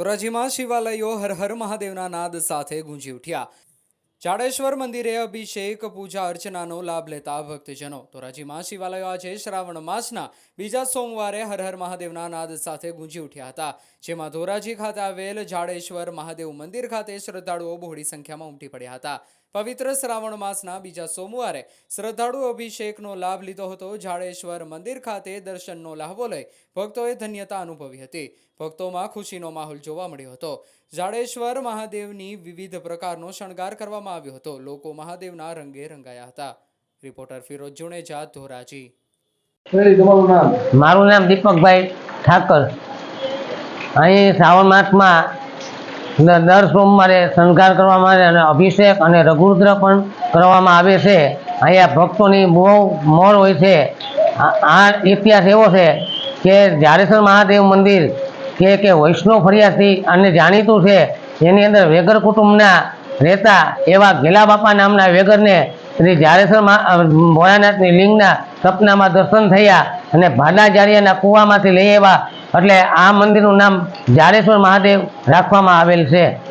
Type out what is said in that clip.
ધોરાજીમાં શિવાલયો હર હર મહાદેવના નાદ સાથે ગુંજી ઉઠ્યા. જાડેશ્વર મંદિરે અભિષેક, પૂજા અર્ચનાનો લાભ લેતા ભક્તજનો. ધોરાજીમાં શિવાલયો આજે શ્રાવણ માસના બીજા સોમવારે હર હર મહાદેવના નાદ સાથે ગુંજી ઉઠ્યા હતા. જેમાં ધોરાજી ખાતે આવેલ જાડેશ્વર મહાદેવ મંદિર ખાતે શ્રદ્ધાળુઓ બહોળી સંખ્યામાં ઉમટી પડ્યા હતા. પવિત્ર શ્રાવણ માસના બીજા સોમવારે શ્રદ્ધાળુ અભિષેકનો લાભ લીધો હતો. જાડેશ્વર મંદિર ખાતે દર્શનનો લાહવો લઈ ભક્તોએ ધન્યતા અનુભવી હતી. ભક્તોમાં ખુશીનો માહોલ જોવા મળ્યો હતો. જાડેશ્વર મહાદેવની વિવિધ પ્રકારનો શણગાર કરવામાં આવ્યો હતો. લોકો મહાદેવના રંગે રંગાયા હતા. રિપોર્ટર ફિરોજ જુણેજા ધોરાજી. શેરી તમારું નામ? મારું નામ દીપકભાઈ ઠાકર. અહીં શ્રાવણ માસમાં દર સોમવારે શણગાર કરવામાં આવે અને અભિષેક અને રઘુરુદ્ર પણ કરવામાં આવે છે. અહીંયા ભક્તોની બહુ મોર હોય છે. આ આ ઇતિહાસ એવો છે કે જાડેશ્વર મહાદેવ મંદિર કે કે વૈષ્ણવ ફરિયાથી અને જાણીતું છે. એની અંદર વેગર કુટુંબના રહેતા એવા ગેલા બાપા નામના વેગરને શ્રી જાડેશ્વર મહા- ભોળાનાથની લિંગના સપનામાં દર્શન થયા અને ભાદાચાર્યના કૂવામાંથી લઈ આવ્યા. એટલે આ મંદિરનું નામ જાડેશ્વર મહાદેવ રાખવામાં આવેલ છે.